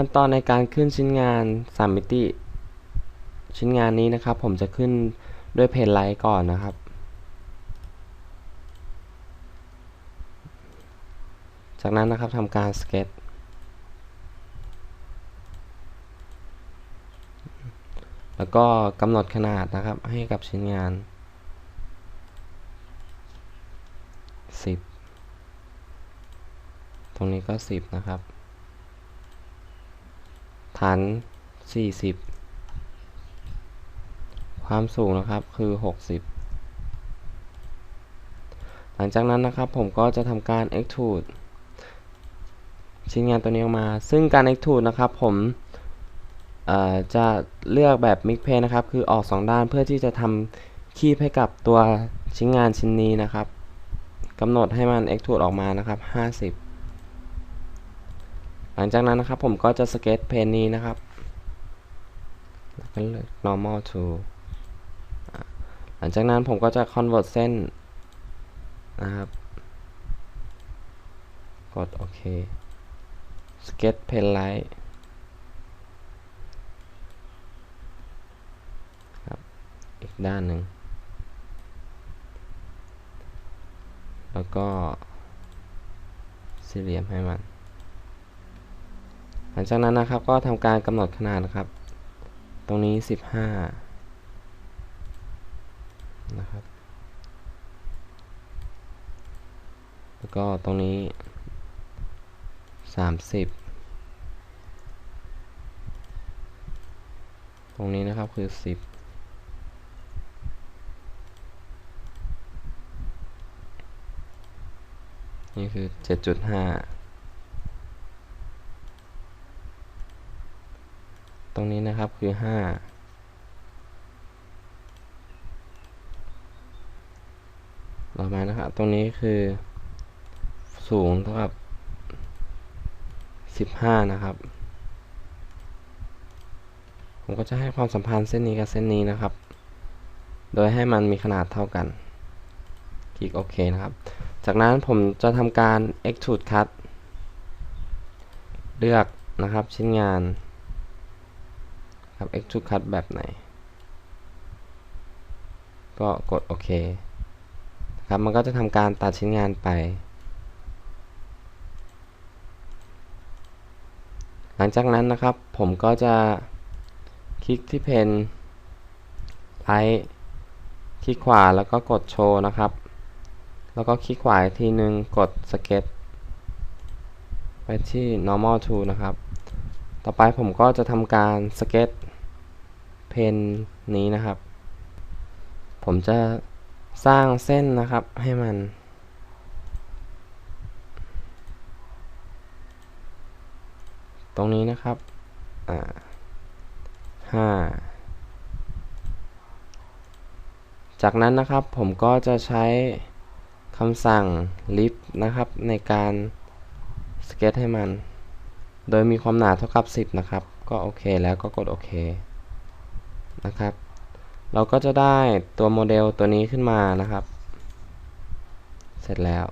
ขั้นตอนในการขึ้นชิ้นงาน 3 มิติ ชิ้นงานนี้นะครับ ผมจะขึ้นด้วยเพนไลท์ก่อนนะครับ จากนั้นนะครับทำการสเก็ตแล้วก็กำหนดขนาดนะครับ ให้กับชิ้นงาน 10 ตรงนี้ก็ 10 นะครับ ฐาน40ความสูงนะครับคือ 60 หลังจากนั้นนะครับผมก็จะทำการ extrude ชิ้นงานตัวนี้ออกมา ซึ่งการ extrude นะครับผมจะเลือกแบบ mix plane นะครับ คือออก 2 ด้านเพื่อที่จะทำคีบให้กับตัวชิ้นงานชิ้นนี้นะครับกำหนดให้มัน extrude ออกมานะครับ 50 หลังจากนั้นนะครับผมก็จะสเก็ตเพนนี้นะครับแล้วก็เลือก normal to หลังจากนั้นผมก็จะ convert เส้นนะครับ กดโอเค sketch pen light ครับอีกด้านหนึ่ง แล้วก็สี่เหลี่ยมให้มัน หลังจากนั้นนะครับก็ทำการกำหนดขนาดนะครับ ตรงนี้ 15 นะครับ แล้วก็ตรงนี้ 30 ตรงนี้นะครับคือ 10นี่คือ 7.5 รงนี้นะครับคือ 5 ต่อมานะครับ ตรงนี้คือสูงเท่ากับ 15 นะครับ ผมก็จะให้ความสัมพันธ์เส้นนี้กับเส้นนี้นะครับ โดยให้มันมีขนาดเท่ากัน คลิกโอเคนะครับ จากนั้นผมจะทำการ extrude cut เลือกนะครับชิ้นงาน ครับ extrude cut แบบไหน ก็กดโอเคครับมันก็จะทำการตัดชิ้นงานไป หลังจากนั้นนะครับผมก็จะคลิกที่เพนไลท์คลิกขวาแล้วก็กดโชว์นะครับ แล้วก็คลิกขวาอีกทีนึงกดสเก็ตไปที่ normal to นะครับ ต่อไปผมก็จะทำการสเก็ต นนี้นะครับ ผมจะสร้างเส้นนะครับให้มัน ตรงนี้นะครับอ่าห้าจากนั้นนะครับผมก็จะใช้คำสั่ง lift นะครับ ในการสเก็ตให้มัน โดยมีความหนาเท่ากับ 10 นะครับ ก็โอเคแล้วก็กดโอเค นะครับ เราก็จะได้ตัวโมเดลตัวนี้ขึ้นมานะครับ เสร็จแล้ว